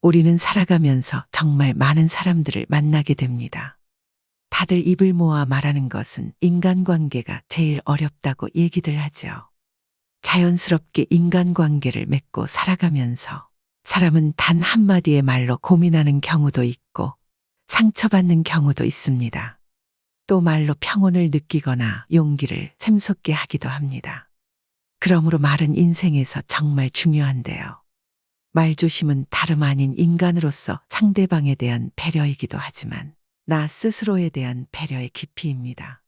우리는 살아가면서 정말 많은 사람들을 만나게 됩니다. 다들 입을 모아 말하는 것은 인간관계가 제일 어렵다고 얘기들 하죠. 자연스럽게 인간관계를 맺고 살아가면서 사람은 단 한마디의 말로 고민하는 경우도 있고 상처받는 경우도 있습니다. 또 말로 평온을 느끼거나 용기를 샘솟게 하기도 합니다. 그러므로 말은 인생에서 정말 중요한데요. 말조심은 다름 아닌 인간으로서 상대방에 대한 배려이기도 하지만 나 스스로에 대한 배려의 깊이입니다.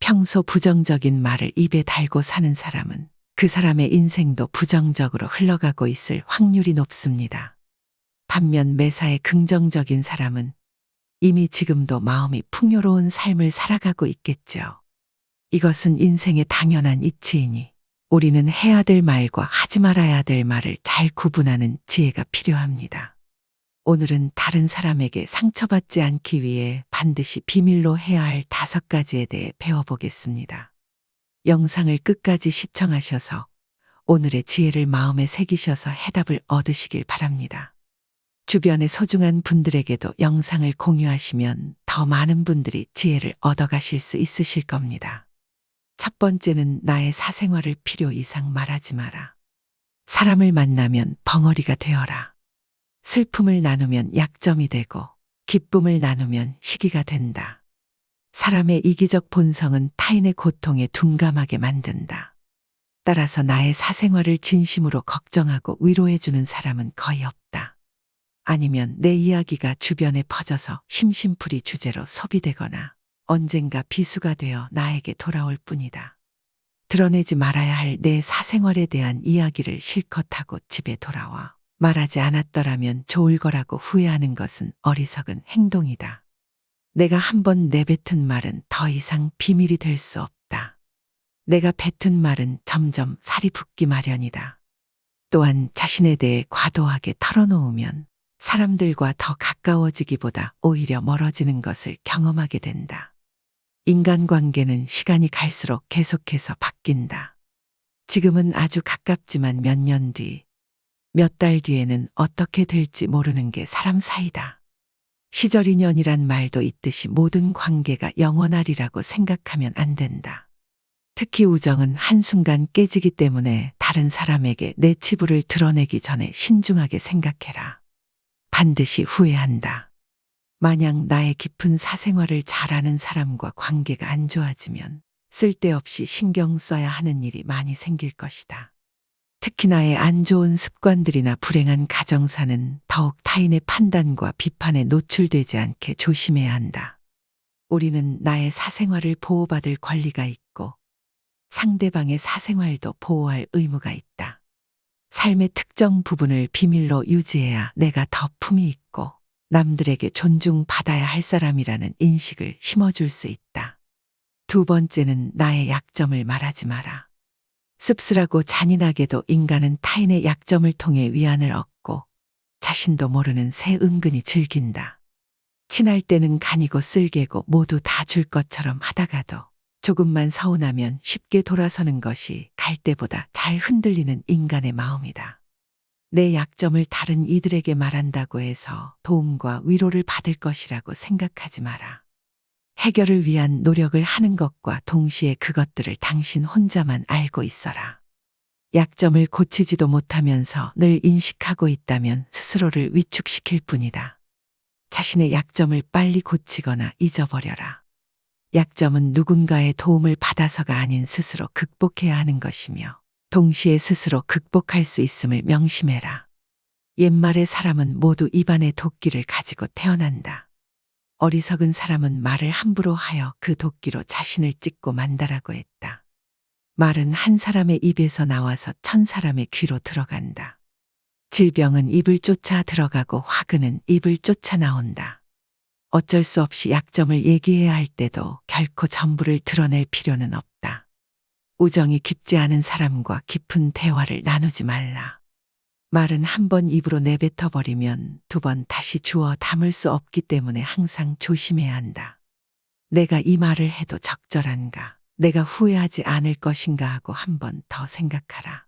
평소 부정적인 말을 입에 달고 사는 사람은 그 사람의 인생도 부정적으로 흘러가고 있을 확률이 높습니다. 반면 매사에 긍정적인 사람은 이미 지금도 마음이 풍요로운 삶을 살아가고 있겠죠. 이것은 인생의 당연한 이치이니 우리는 해야 될 말과 하지 말아야 될 말을 잘 구분하는 지혜가 필요합니다. 오늘은 다른 사람에게 상처받지 않기 위해 반드시 비밀로 해야 할 다섯 가지에 대해 배워보겠습니다. 영상을 끝까지 시청하셔서 오늘의 지혜를 마음에 새기셔서 해답을 얻으시길 바랍니다. 주변의 소중한 분들에게도 영상을 공유하시면 더 많은 분들이 지혜를 얻어가실 수 있으실 겁니다. 첫 번째는 나의 사생활을 필요 이상 말하지 마라. 사람을 만나면 벙어리가 되어라. 슬픔을 나누면 약점이 되고 기쁨을 나누면 시기가 된다. 사람의 이기적 본성은 타인의 고통에 둔감하게 만든다. 따라서 나의 사생활을 진심으로 걱정하고 위로해주는 사람은 거의 없다. 아니면 내 이야기가 주변에 퍼져서 심심풀이 주제로 소비되거나 언젠가 비수가 되어 나에게 돌아올 뿐이다. 드러내지 말아야 할 내 사생활에 대한 이야기를 실컷 하고 집에 돌아와 말하지 않았더라면 좋을 거라고 후회하는 것은 어리석은 행동이다. 내가 한 번 내뱉은 말은 더 이상 비밀이 될 수 없다. 내가 뱉은 말은 점점 살이 붙기 마련이다. 또한 자신에 대해 과도하게 털어놓으면 사람들과 더 가까워지기보다 오히려 멀어지는 것을 경험하게 된다. 인간관계는 시간이 갈수록 계속해서 바뀐다. 지금은 아주 가깝지만 몇 년 뒤, 몇 달 뒤에는 어떻게 될지 모르는 게 사람 사이다. 시절 인연이란 말도 있듯이 모든 관계가 영원하리라고 생각하면 안 된다. 특히 우정은 한순간 깨지기 때문에 다른 사람에게 내 치부를 드러내기 전에 신중하게 생각해라. 반드시 후회한다. 만약 나의 깊은 사생활을 잘 아는 사람과 관계가 안 좋아지면 쓸데없이 신경 써야 하는 일이 많이 생길 것이다. 특히 나의 안 좋은 습관들이나 불행한 가정사는 더욱 타인의 판단과 비판에 노출되지 않게 조심해야 한다. 우리는 나의 사생활을 보호받을 권리가 있고 상대방의 사생활도 보호할 의무가 있다. 삶의 특정 부분을 비밀로 유지해야 내가 더 품이 있고 남들에게 존중받아야 할 사람이라는 인식을 심어줄 수 있다. 두 번째는 나의 약점을 말하지 마라. 씁쓸하고 잔인하게도 인간은 타인의 약점을 통해 위안을 얻고 자신도 모르는 새 은근히 즐긴다. 친할 때는 간이고 쓸개고 모두 다 줄 것처럼 하다가도 조금만 서운하면 쉽게 돌아서는 것이 갈 때보다 잘 흔들리는 인간의 마음이다. 내 약점을 다른 이들에게 말한다고 해서 도움과 위로를 받을 것이라고 생각하지 마라. 해결을 위한 노력을 하는 것과 동시에 그것들을 당신 혼자만 알고 있어라. 약점을 고치지도 못하면서 늘 인식하고 있다면 스스로를 위축시킬 뿐이다. 자신의 약점을 빨리 고치거나 잊어버려라. 약점은 누군가의 도움을 받아서가 아닌 스스로 극복해야 하는 것이며 동시에 스스로 극복할 수 있음을 명심해라. 옛말의 사람은 모두 입안에 도끼를 가지고 태어난다. 어리석은 사람은 말을 함부로 하여 그 도끼로 자신을 찢고 만다라고 했다. 말은 한 사람의 입에서 나와서 천 사람의 귀로 들어간다. 질병은 입을 쫓아 들어가고 화근은 입을 쫓아 나온다. 어쩔 수 없이 약점을 얘기해야 할 때도 결코 전부를 드러낼 필요는 없다. 우정이 깊지 않은 사람과 깊은 대화를 나누지 말라. 말은 한 번 입으로 내뱉어 버리면 두 번 다시 주워 담을 수 없기 때문에 항상 조심해야 한다. 내가 이 말을 해도 적절한가? 내가 후회하지 않을 것인가 하고 한 번 더 생각하라.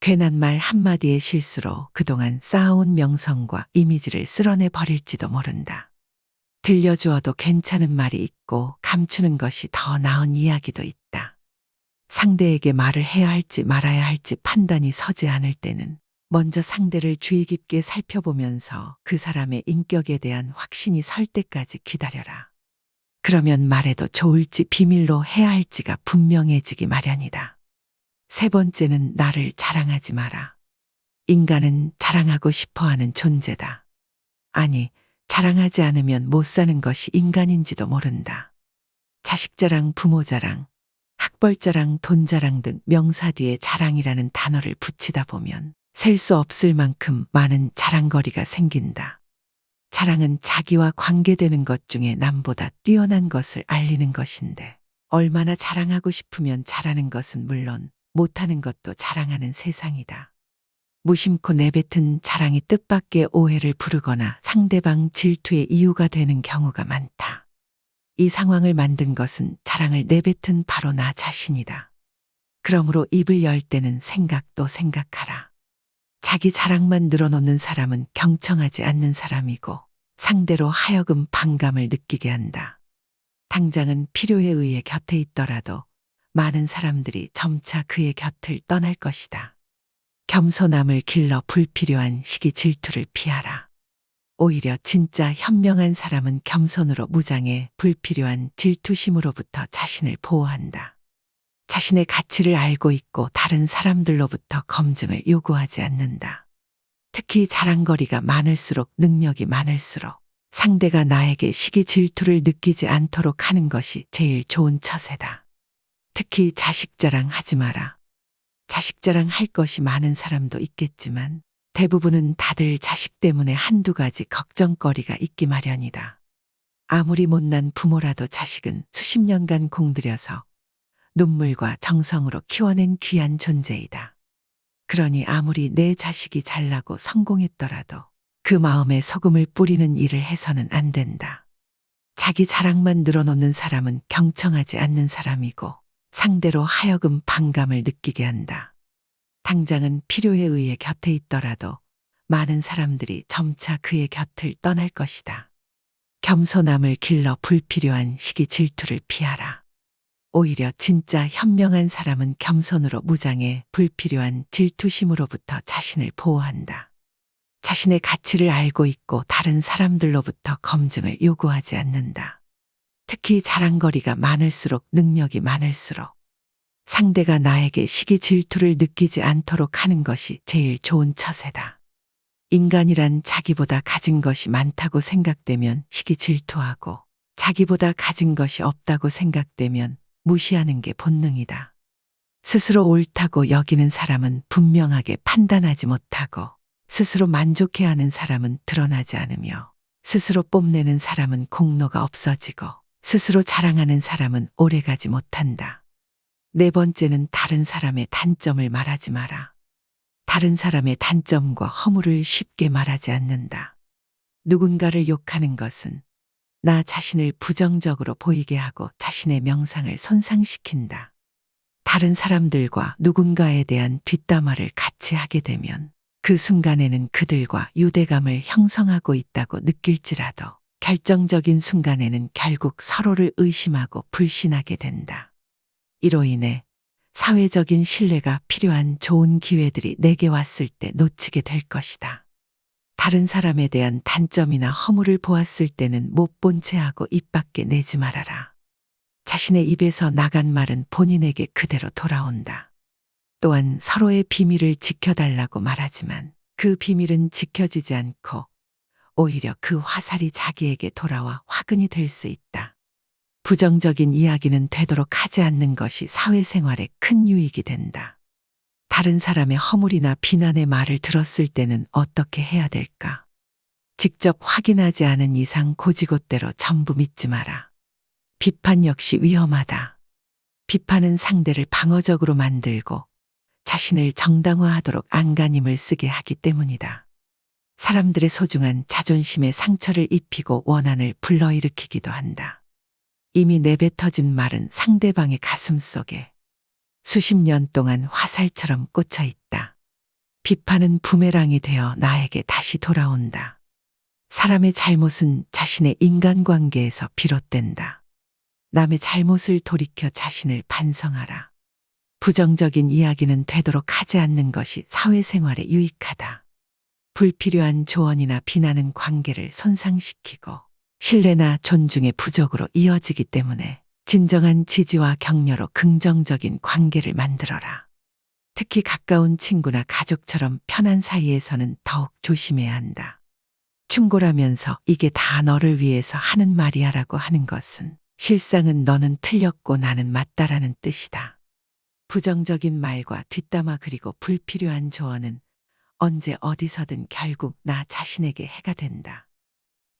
괜한 말 한마디의 실수로 그동안 쌓아온 명성과 이미지를 쓸어내 버릴지도 모른다. 들려주어도 괜찮은 말이 있고 감추는 것이 더 나은 이야기도 있다. 상대에게 말을 해야 할지 말아야 할지 판단이 서지 않을 때는 먼저 상대를 주의 깊게 살펴보면서 그 사람의 인격에 대한 확신이 설 때까지 기다려라. 그러면 말해도 좋을지 비밀로 해야 할지가 분명해지기 마련이다. 세 번째는 나를 자랑하지 마라. 인간은 자랑하고 싶어 하는 존재다. 아니, 자랑하지 않으면 못 사는 것이 인간인지도 모른다. 자식 자랑, 부모 자랑, 학벌 자랑, 돈 자랑 등 명사 뒤에 자랑이라는 단어를 붙이다 보면 셀 수 없을 만큼 많은 자랑거리가 생긴다. 자랑은 자기와 관계되는 것 중에 남보다 뛰어난 것을 알리는 것인데 얼마나 자랑하고 싶으면 잘하는 것은 물론 못하는 것도 자랑하는 세상이다. 무심코 내뱉은 자랑이 뜻밖의 오해를 부르거나 상대방 질투의 이유가 되는 경우가 많다. 이 상황을 만든 것은 자랑을 내뱉은 바로 나 자신이다. 그러므로 입을 열 때는 생각도 생각하라. 자기 자랑만 늘어놓는 사람은 경청하지 않는 사람이고 상대로 하여금 반감을 느끼게 한다. 당장은 필요에 의해 곁에 있더라도 많은 사람들이 점차 그의 곁을 떠날 것이다. 겸손함을 길러 불필요한 시기 질투를 피하라. 오히려 진짜 현명한 사람은 겸손으로 무장해 불필요한 질투심으로부터 자신을 보호한다. 자신의 가치를 알고 있고 다른 사람들로부터 검증을 요구하지 않는다. 특히 자랑거리가 많을수록 능력이 많을수록 상대가 나에게 시기 질투를 느끼지 않도록 하는 것이 제일 좋은 처세다. 특히 자식 자랑 하지 마라. 자식 자랑 할 것이 많은 사람도 있겠지만 대부분은 다들 자식 때문에 한두 가지 걱정거리가 있기 마련이다. 아무리 못난 부모라도 자식은 수십 년간 공들여서 눈물과 정성으로 키워낸 귀한 존재이다. 그러니 아무리 내 자식이 잘나고 성공했더라도 그 마음에 소금을 뿌리는 일을 해서는 안 된다. 자기 자랑만 늘어놓는 사람은 경청하지 않는 사람이고 상대로 하여금 반감을 느끼게 한다. 당장은 필요에 의해 곁에 있더라도 많은 사람들이 점차 그의 곁을 떠날 것이다. 겸손함을 길러 불필요한 시기 질투를 피하라. 오히려 진짜 현명한 사람은 겸손으로 무장해 불필요한 질투심으로부터 자신을 보호한다. 자신의 가치를 알고 있고 다른 사람들로부터 검증을 요구하지 않는다. 특히 자랑거리가 많을수록 능력이 많을수록 상대가 나에게 시기 질투를 느끼지 않도록 하는 것이 제일 좋은 처세다. 인간이란 자기보다 가진 것이 많다고 생각되면 시기 질투하고 자기보다 가진 것이 없다고 생각되면 무시하는 게 본능이다. 스스로 옳다고 여기는 사람은 분명하게 판단하지 못하고 스스로 만족해 하는 사람은 드러나지 않으며 스스로 뽐내는 사람은 공로가 없어지고 스스로 자랑하는 사람은 오래가지 못한다. 네 번째는 다른 사람의 단점을 말하지 마라. 다른 사람의 단점과 허물을 쉽게 말하지 않는다. 누군가를 욕하는 것은 나 자신을 부정적으로 보이게 하고 자신의 명상을 손상시킨다. 다른 사람들과 누군가에 대한 뒷담화를 같이 하게 되면 그 순간에는 그들과 유대감을 형성하고 있다고 느낄지라도 결정적인 순간에는 결국 서로를 의심하고 불신하게 된다. 이로 인해 사회적인 신뢰가 필요한 좋은 기회들이 내게 왔을 때 놓치게 될 것이다. 다른 사람에 대한 단점이나 허물을 보았을 때는 못 본 채 하고 입 밖에 내지 말아라. 자신의 입에서 나간 말은 본인에게 그대로 돌아온다. 또한 서로의 비밀을 지켜달라고 말하지만 그 비밀은 지켜지지 않고 오히려 그 화살이 자기에게 돌아와 화근이 될 수 있다. 부정적인 이야기는 되도록 하지 않는 것이 사회생활에 큰 유익이 된다. 다른 사람의 허물이나 비난의 말을 들었을 때는 어떻게 해야 될까? 직접 확인하지 않은 이상 고지곳대로 전부 믿지 마라. 비판 역시 위험하다. 비판은 상대를 방어적으로 만들고 자신을 정당화하도록 안간힘을 쓰게 하기 때문이다. 사람들의 소중한 자존심에 상처를 입히고 원한을 불러일으키기도 한다. 이미 내뱉어진 말은 상대방의 가슴 속에 수십 년 동안 화살처럼 꽂혀 있다. 비판은 부메랑이 되어 나에게 다시 돌아온다. 사람의 잘못은 자신의 인간관계에서 비롯된다. 남의 잘못을 돌이켜 자신을 반성하라. 부정적인 이야기는 되도록 하지 않는 것이 사회생활에 유익하다. 불필요한 조언이나 비난은 관계를 손상시키고 신뢰나 존중의 부족으로 이어지기 때문에 진정한 지지와 격려로 긍정적인 관계를 만들어라. 특히 가까운 친구나 가족처럼 편한 사이에서는 더욱 조심해야 한다. 충고라면서 이게 다 너를 위해서 하는 말이야 라고 하는 것은 실상은 너는 틀렸고 나는 맞다라는 뜻이다. 부정적인 말과 뒷담화 그리고 불필요한 조언은 언제 어디서든 결국 나 자신에게 해가 된다.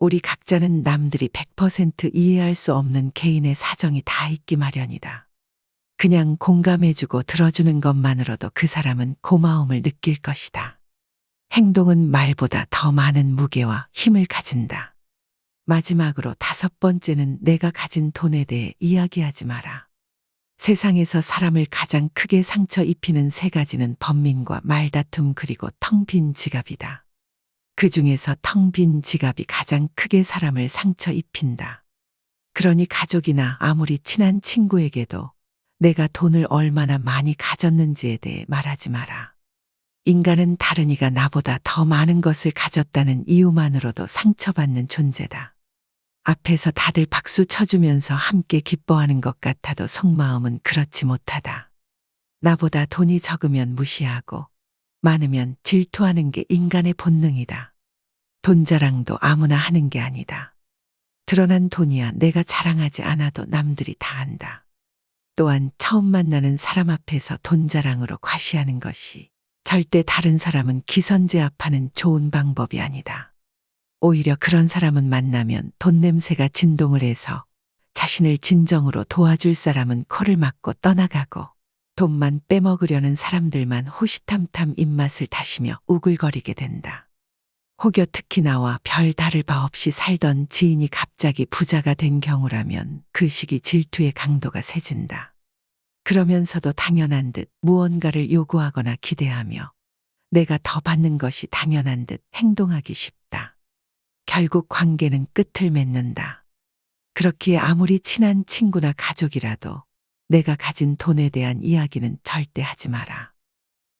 우리 각자는 남들이 100% 이해할 수 없는 개인의 사정이 다 있기 마련이다. 그냥 공감해주고 들어주는 것만으로도 그 사람은 고마움을 느낄 것이다. 행동은 말보다 더 많은 무게와 힘을 가진다. 마지막으로 다섯 번째는 내가 가진 돈에 대해 이야기하지 마라. 세상에서 사람을 가장 크게 상처 입히는 세 가지는 번민과 말다툼 그리고 텅 빈 지갑이다. 그 중에서 텅 빈 지갑이 가장 크게 사람을 상처 입힌다. 그러니 가족이나 아무리 친한 친구에게도 내가 돈을 얼마나 많이 가졌는지에 대해 말하지 마라. 인간은 다른 이가 나보다 더 많은 것을 가졌다는 이유만으로도 상처받는 존재다. 앞에서 다들 박수 쳐주면서 함께 기뻐하는 것 같아도 속마음은 그렇지 못하다. 나보다 돈이 적으면 무시하고 많으면 질투하는 게 인간의 본능이다. 돈 자랑도 아무나 하는 게 아니다. 드러난 돈이야 내가 자랑하지 않아도 남들이 다 안다. 또한 처음 만나는 사람 앞에서 돈 자랑으로 과시하는 것이 절대 다른 사람은 기선제압하는 좋은 방법이 아니다. 오히려 그런 사람은 만나면 돈 냄새가 진동을 해서 자신을 진정으로 도와줄 사람은 코를 막고 떠나가고 돈만 빼먹으려는 사람들만 호시탐탐 입맛을 다시며 우글거리게 된다. 혹여 특히 나와 별 다를 바 없이 살던 지인이 갑자기 부자가 된 경우라면 그 시기 질투의 강도가 세진다. 그러면서도 당연한 듯 무언가를 요구하거나 기대하며 내가 더 받는 것이 당연한 듯 행동하기 쉽다. 결국 관계는 끝을 맺는다. 그렇기에 아무리 친한 친구나 가족이라도 내가 가진 돈에 대한 이야기는 절대 하지 마라.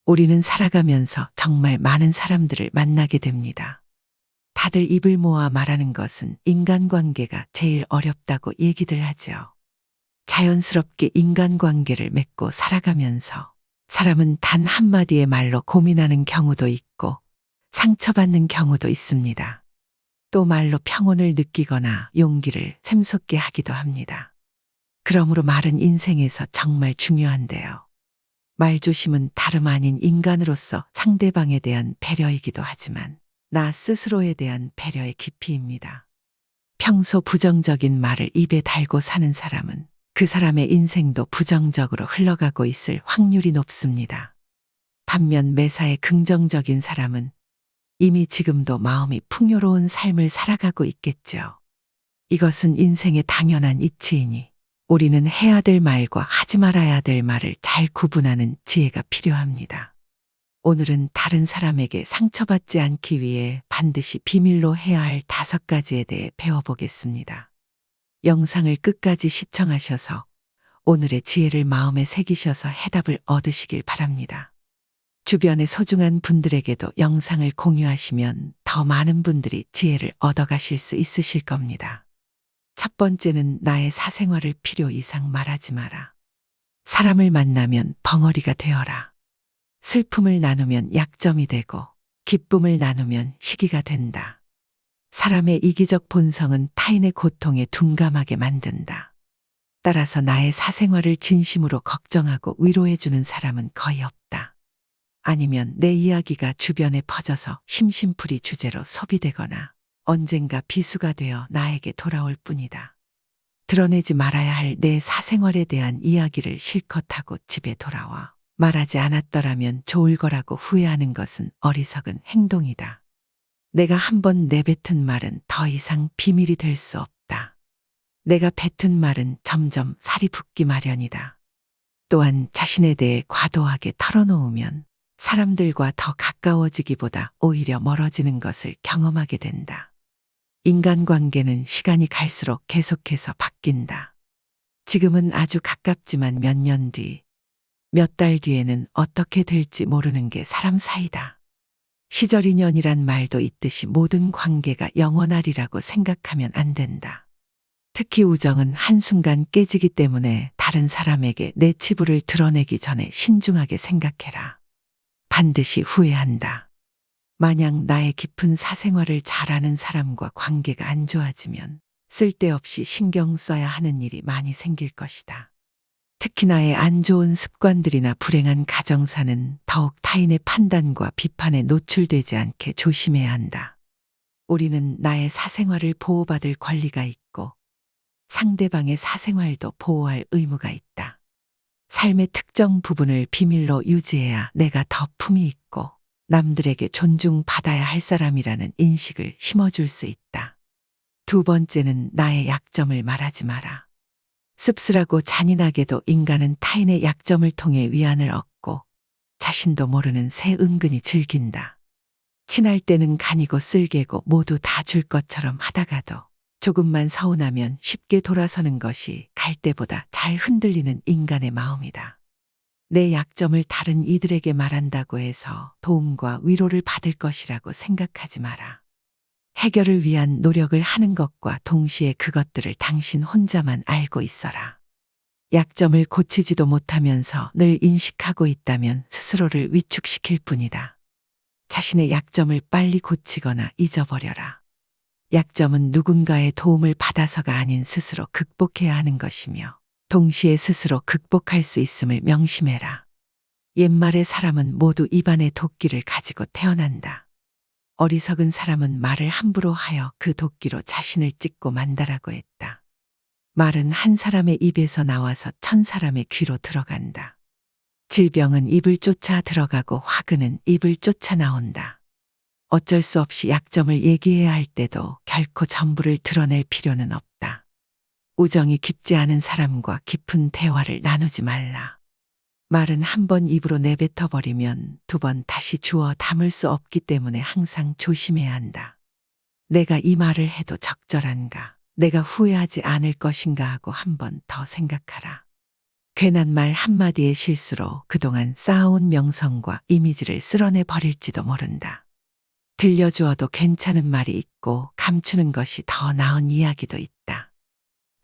우리는 살아가면서 정말 많은 사람들을 만나게 됩니다. 다들 입을 모아 말하는 것은 인간관계가 제일 어렵다고 얘기들 하죠. 자연스럽게 인간관계를 맺고 살아가면서 사람은 단 한마디의 말로 고민하는 경우도 있고 상처받는 경우도 있습니다. 또 말로 평온을 느끼거나 용기를 샘솟게 하기도 합니다. 그러므로 말은 인생에서 정말 중요한데요. 말조심은 다름 아닌 인간으로서 상대방에 대한 배려이기도 하지만 나 스스로에 대한 배려의 깊이입니다. 평소 부정적인 말을 입에 달고 사는 사람은 그 사람의 인생도 부정적으로 흘러가고 있을 확률이 높습니다. 반면 매사에 긍정적인 사람은 이미 지금도 마음이 풍요로운 삶을 살아가고 있겠죠. 이것은 인생의 당연한 이치이니 우리는 해야 될 말과 하지 말아야 될 말을 잘 구분하는 지혜가 필요합니다. 오늘은 다른 사람에게 상처받지 않기 위해 반드시 비밀로 해야 할 다섯 가지에 대해 배워보겠습니다. 영상을 끝까지 시청하셔서 오늘의 지혜를 마음에 새기셔서 해답을 얻으시길 바랍니다. 주변의 소중한 분들에게도 영상을 공유하시면 더 많은 분들이 지혜를 얻어가실 수 있으실 겁니다. 첫 번째는 나의 사생활을 필요 이상 말하지 마라. 사람을 만나면 벙어리가 되어라. 슬픔을 나누면 약점이 되고 기쁨을 나누면 시기가 된다. 사람의 이기적 본성은 타인의 고통에 둔감하게 만든다. 따라서 나의 사생활을 진심으로 걱정하고 위로해주는 사람은 거의 없다. 아니면 내 이야기가 주변에 퍼져서 심심풀이 주제로 소비되거나 언젠가 비수가 되어 나에게 돌아올 뿐이다. 드러내지 말아야 할 내 사생활에 대한 이야기를 실컷 하고 집에 돌아와 말하지 않았더라면 좋을 거라고 후회하는 것은 어리석은 행동이다. 내가 한 번 내뱉은 말은 더 이상 비밀이 될 수 없다. 내가 뱉은 말은 점점 살이 붙기 마련이다. 또한 자신에 대해 과도하게 털어놓으면 사람들과 더 가까워지기보다 오히려 멀어지는 것을 경험하게 된다. 인간관계는 시간이 갈수록 계속해서 바뀐다. 지금은 아주 가깝지만 몇 년 뒤, 몇 달 뒤에는 어떻게 될지 모르는 게 사람 사이다. 시절 인연이란 말도 있듯이 모든 관계가 영원하리라고 생각하면 안 된다. 특히 우정은 한순간 깨지기 때문에 다른 사람에게 내 치부를 드러내기 전에 신중하게 생각해라. 반드시 후회한다. 만약 나의 깊은 사생활을 잘 아는 사람과 관계가 안 좋아지면 쓸데없이 신경 써야 하는 일이 많이 생길 것이다. 특히 나의 안 좋은 습관들이나 불행한 가정사는 더욱 타인의 판단과 비판에 노출되지 않게 조심해야 한다. 우리는 나의 사생활을 보호받을 권리가 있고 상대방의 사생활도 보호할 의무가 있다. 삶의 특정 부분을 비밀로 유지해야 내가 더 품이 있고 남들에게 존중받아야 할 사람이라는 인식을 심어줄 수 있다. 두 번째는 나의 약점을 말하지 마라. 씁쓸하고 잔인하게도 인간은 타인의 약점을 통해 위안을 얻고 자신도 모르는 새 은근히 즐긴다. 친할 때는 간이고 쓸개고 모두 다 줄 것처럼 하다가도 조금만 서운하면 쉽게 돌아서는 것이 갈 때보다 잘 흔들리는 인간의 마음이다. 내 약점을 다른 이들에게 말한다고 해서 도움과 위로를 받을 것이라고 생각하지 마라. 해결을 위한 노력을 하는 것과 동시에 그것들을 당신 혼자만 알고 있어라. 약점을 고치지도 못하면서 늘 인식하고 있다면 스스로를 위축시킬 뿐이다. 자신의 약점을 빨리 고치거나 잊어버려라. 약점은 누군가의 도움을 받아서가 아닌 스스로 극복해야 하는 것이며 동시에 스스로 극복할 수 있음을 명심해라. 옛말의 사람은 모두 입안에 도끼를 가지고 태어난다. 어리석은 사람은 말을 함부로 하여 그 도끼로 자신을 찢고 만다라고 했다. 말은 한 사람의 입에서 나와서 천 사람의 귀로 들어간다. 질병은 입을 쫓아 들어가고 화근은 입을 쫓아 나온다. 어쩔 수 없이 약점을 얘기해야 할 때도 결코 전부를 드러낼 필요는 없다. 우정이 깊지 않은 사람과 깊은 대화를 나누지 말라. 말은 한 번 입으로 내뱉어 버리면 두 번 다시 주워 담을 수 없기 때문에 항상 조심해야 한다. 내가 이 말을 해도 적절한가? 내가 후회하지 않을 것인가 하고 한 번 더 생각하라. 괜한 말 한마디의 실수로 그동안 쌓아온 명성과 이미지를 쓸어내 버릴지도 모른다. 들려주어도 괜찮은 말이 있고 감추는 것이 더 나은 이야기도 있다.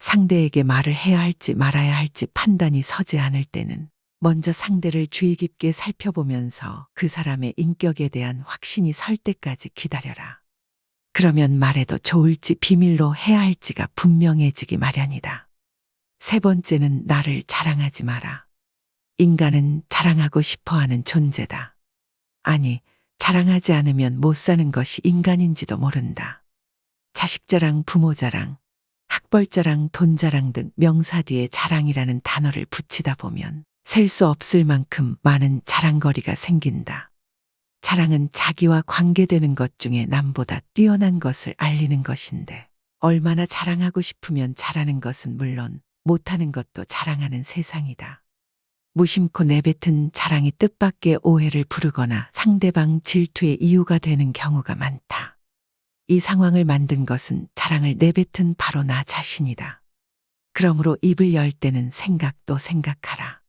상대에게 말을 해야 할지 말아야 할지 판단이 서지 않을 때는 먼저 상대를 주의 깊게 살펴보면서 그 사람의 인격에 대한 확신이 설 때까지 기다려라. 그러면 말해도 좋을지 비밀로 해야 할지가 분명해지기 마련이다. 세 번째는 나를 자랑하지 마라. 인간은 자랑하고 싶어 하는 존재다. 아니, 자랑하지 않으면 못 사는 것이 인간인지도 모른다. 자식 자랑, 부모 자랑, 학벌 자랑, 돈 자랑 등 명사 뒤에 자랑이라는 단어를 붙이다 보면 셀 수 없을 만큼 많은 자랑거리가 생긴다. 자랑은 자기와 관계되는 것 중에 남보다 뛰어난 것을 알리는 것인데 얼마나 자랑하고 싶으면 잘하는 것은 물론 못하는 것도 자랑하는 세상이다. 무심코 내뱉은 자랑이 뜻밖의 오해를 부르거나 상대방 질투의 이유가 되는 경우가 많다. 이 상황을 만든 것은 자랑을 내뱉은 바로 나 자신이다. 그러므로 입을 열 때는 생각도 생각하라.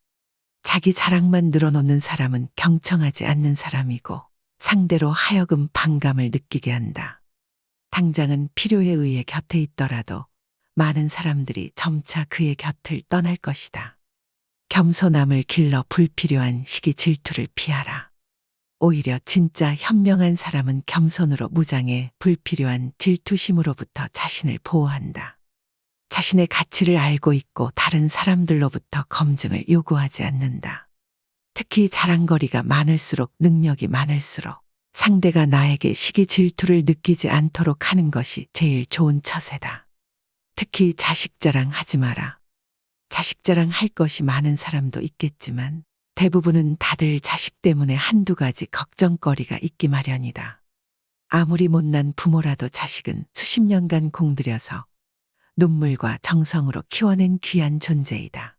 자기 자랑만 늘어놓는 사람은 경청하지 않는 사람이고 상대로 하여금 반감을 느끼게 한다. 당장은 필요에 의해 곁에 있더라도 많은 사람들이 점차 그의 곁을 떠날 것이다. 겸손함을 길러 불필요한 시기 질투를 피하라. 오히려 진짜 현명한 사람은 겸손으로 무장해 불필요한 질투심으로부터 자신을 보호한다. 자신의 가치를 알고 있고 다른 사람들로부터 검증을 요구하지 않는다. 특히 자랑거리가 많을수록 능력이 많을수록 상대가 나에게 시기 질투를 느끼지 않도록 하는 것이 제일 좋은 처세다. 특히 자식 자랑 하지 마라. 자식 자랑 할 것이 많은 사람도 있겠지만 대부분은 다들 자식 때문에 한두 가지 걱정거리가 있기 마련이다. 아무리 못난 부모라도 자식은 수십 년간 공들여서 눈물과 정성으로 키워낸 귀한 존재이다.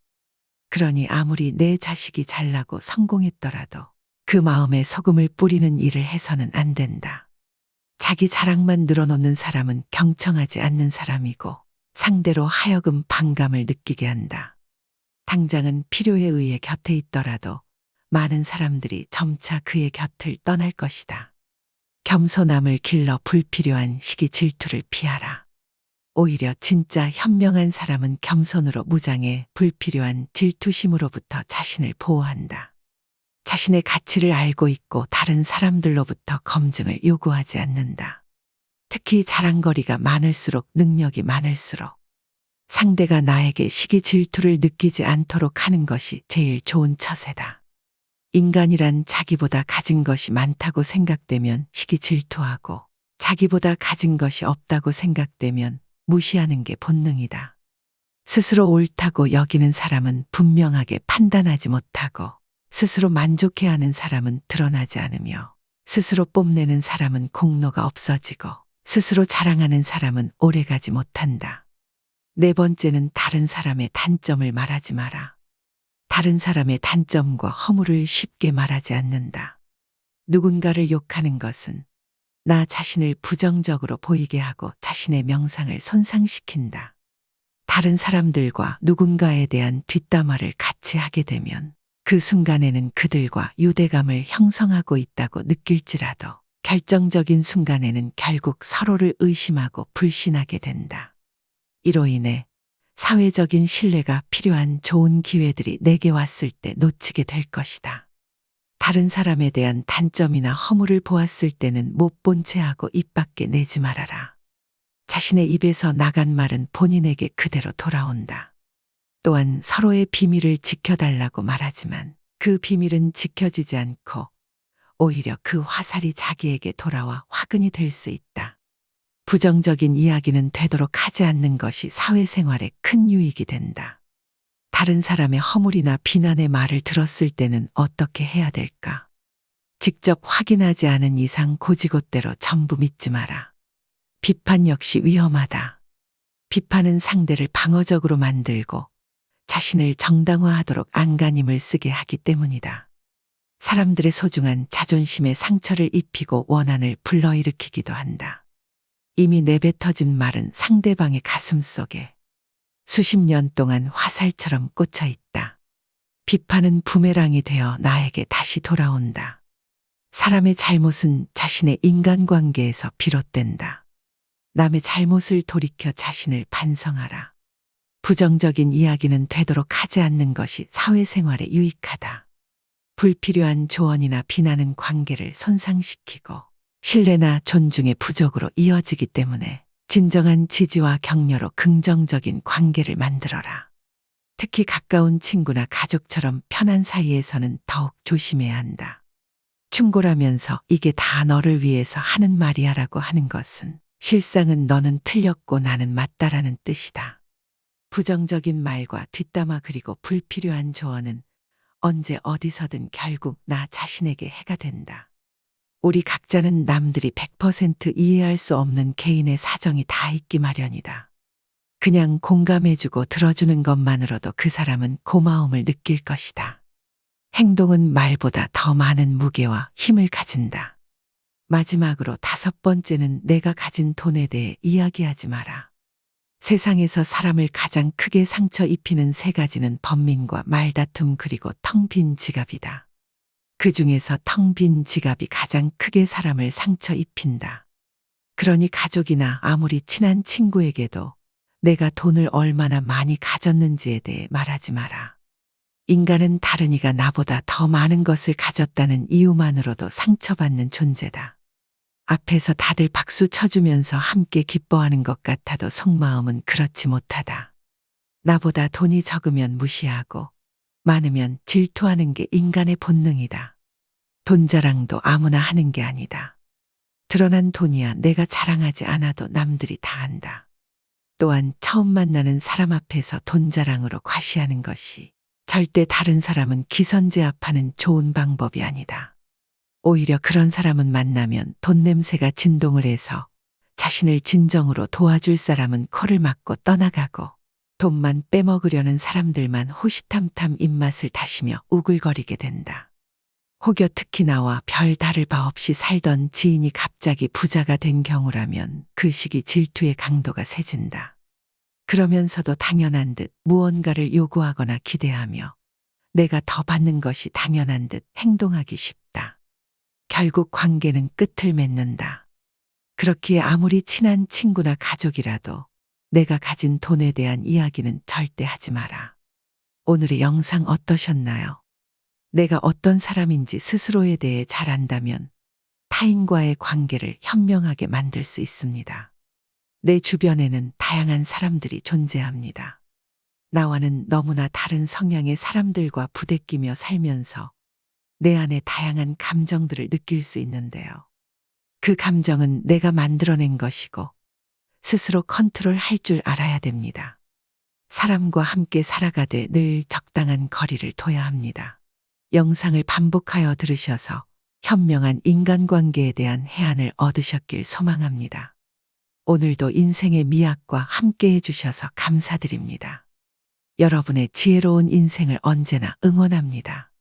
그러니 아무리 내 자식이 잘나고 성공했더라도 그 마음에 소금을 뿌리는 일을 해서는 안 된다. 자기 자랑만 늘어놓는 사람은 경청하지 않는 사람이고 상대로 하여금 반감을 느끼게 한다. 당장은 필요에 의해 곁에 있더라도 많은 사람들이 점차 그의 곁을 떠날 것이다. 겸손함을 길러 불필요한 시기 질투를 피하라. 오히려 진짜 현명한 사람은 겸손으로 무장해 불필요한 질투심으로부터 자신을 보호한다. 자신의 가치를 알고 있고 다른 사람들로부터 검증을 요구하지 않는다. 특히 자랑거리가 많을수록 능력이 많을수록 상대가 나에게 시기 질투를 느끼지 않도록 하는 것이 제일 좋은 처세다. 인간이란 자기보다 가진 것이 많다고 생각되면 시기 질투하고 자기보다 가진 것이 없다고 생각되면 무시하는 게 본능이다. 스스로 옳다고 여기는 사람은 분명하게 판단하지 못하고 스스로 만족해 하는 사람은 드러나지 않으며 스스로 뽐내는 사람은 공로가 없어지고 스스로 자랑하는 사람은 오래가지 못한다. 네 번째는 다른 사람의 단점을 말하지 마라. 다른 사람의 단점과 허물을 쉽게 말하지 않는다. 누군가를 욕하는 것은 나 자신을 부정적으로 보이게 하고 자신의 명상을 손상시킨다. 다른 사람들과 누군가에 대한 뒷담화를 같이 하게 되면 그 순간에는 그들과 유대감을 형성하고 있다고 느낄지라도 결정적인 순간에는 결국 서로를 의심하고 불신하게 된다. 이로 인해 사회적인 신뢰가 필요한 좋은 기회들이 내게 왔을 때 놓치게 될 것이다. 다른 사람에 대한 단점이나 허물을 보았을 때는 못본채 하고 입 밖에 내지 말아라. 자신의 입에서 나간 말은 본인에게 그대로 돌아온다. 또한 서로의 비밀을 지켜달라고 말하지만 그 비밀은 지켜지지 않고 오히려 그 화살이 자기에게 돌아와 화근이 될 수 있다. 부정적인 이야기는 되도록 하지 않는 것이 사회생활에 큰 유익이 된다. 다른 사람의 허물이나 비난의 말을 들었을 때는 어떻게 해야 될까? 직접 확인하지 않은 이상 고지곳대로 전부 믿지 마라. 비판 역시 위험하다. 비판은 상대를 방어적으로 만들고 자신을 정당화하도록 안간힘을 쓰게 하기 때문이다. 사람들의 소중한 자존심에 상처를 입히고 원한을 불러일으키기도 한다. 이미 내뱉어진 말은 상대방의 가슴 속에 수십 년 동안 화살처럼 꽂혀 있다. 비판은 부메랑이 되어 나에게 다시 돌아온다. 사람의 잘못은 자신의 인간관계에서 비롯된다. 남의 잘못을 돌이켜 자신을 반성하라. 부정적인 이야기는 되도록 하지 않는 것이 사회생활에 유익하다. 불필요한 조언이나 비난은 관계를 손상시키고 신뢰나 존중의 부족으로 이어지기 때문에 진정한 지지와 격려로 긍정적인 관계를 만들어라. 특히 가까운 친구나 가족처럼 편한 사이에서는 더욱 조심해야 한다. 충고라면서 이게 다 너를 위해서 하는 말이야 라고 하는 것은 실상은 너는 틀렸고 나는 맞다라는 뜻이다. 부정적인 말과 뒷담화 그리고 불필요한 조언은 언제 어디서든 결국 나 자신에게 해가 된다. 우리 각자는 남들이 100% 이해할 수 없는 개인의 사정이 다 있기 마련이다. 그냥 공감해주고 들어주는 것만으로도 그 사람은 고마움을 느낄 것이다. 행동은 말보다 더 많은 무게와 힘을 가진다. 마지막으로 다섯 번째는 내가 가진 돈에 대해 이야기하지 마라. 세상에서 사람을 가장 크게 상처 입히는 세 가지는 번민과 말다툼 그리고 텅 빈 지갑이다. 그 중에서 텅 빈 지갑이 가장 크게 사람을 상처 입힌다. 그러니 가족이나 아무리 친한 친구에게도 내가 돈을 얼마나 많이 가졌는지에 대해 말하지 마라. 인간은 다른 이가 나보다 더 많은 것을 가졌다는 이유만으로도 상처받는 존재다. 앞에서 다들 박수 쳐주면서 함께 기뻐하는 것 같아도 속마음은 그렇지 못하다. 나보다 돈이 적으면 무시하고 많으면 질투하는 게 인간의 본능이다. 돈 자랑도 아무나 하는 게 아니다. 드러난 돈이야 내가 자랑하지 않아도 남들이 다 안다. 또한 처음 만나는 사람 앞에서 돈 자랑으로 과시하는 것이 절대 다른 사람은 기선제압하는 좋은 방법이 아니다. 오히려 그런 사람은 만나면 돈 냄새가 진동을 해서 자신을 진정으로 도와줄 사람은 코를 막고 떠나가고 돈만 빼먹으려는 사람들만 호시탐탐 입맛을 다시며 우글거리게 된다. 혹여 특히 나와 별 다를 바 없이 살던 지인이 갑자기 부자가 된 경우라면 그 시기 질투의 강도가 세진다. 그러면서도 당연한 듯 무언가를 요구하거나 기대하며 내가 더 받는 것이 당연한 듯 행동하기 쉽다. 결국 관계는 끝을 맺는다. 그렇기에 아무리 친한 친구나 가족이라도 내가 가진 돈에 대한 이야기는 절대 하지 마라. 오늘의 영상 어떠셨나요? 내가 어떤 사람인지 스스로에 대해 잘 안다면 타인과의 관계를 현명하게 만들 수 있습니다. 내 주변에는 다양한 사람들이 존재합니다. 나와는 너무나 다른 성향의 사람들과 부대끼며 살면서 내 안에 다양한 감정들을 느낄 수 있는데요. 그 감정은 내가 만들어낸 것이고 스스로 컨트롤 할 줄 알아야 됩니다. 사람과 함께 살아가되 늘 적당한 거리를 둬야 합니다. 영상을 반복하여 들으셔서 현명한 인간관계에 대한 해안을 얻으셨길 소망합니다. 오늘도 인생의 미학과 함께 해주셔서 감사드립니다. 여러분의 지혜로운 인생을 언제나 응원합니다.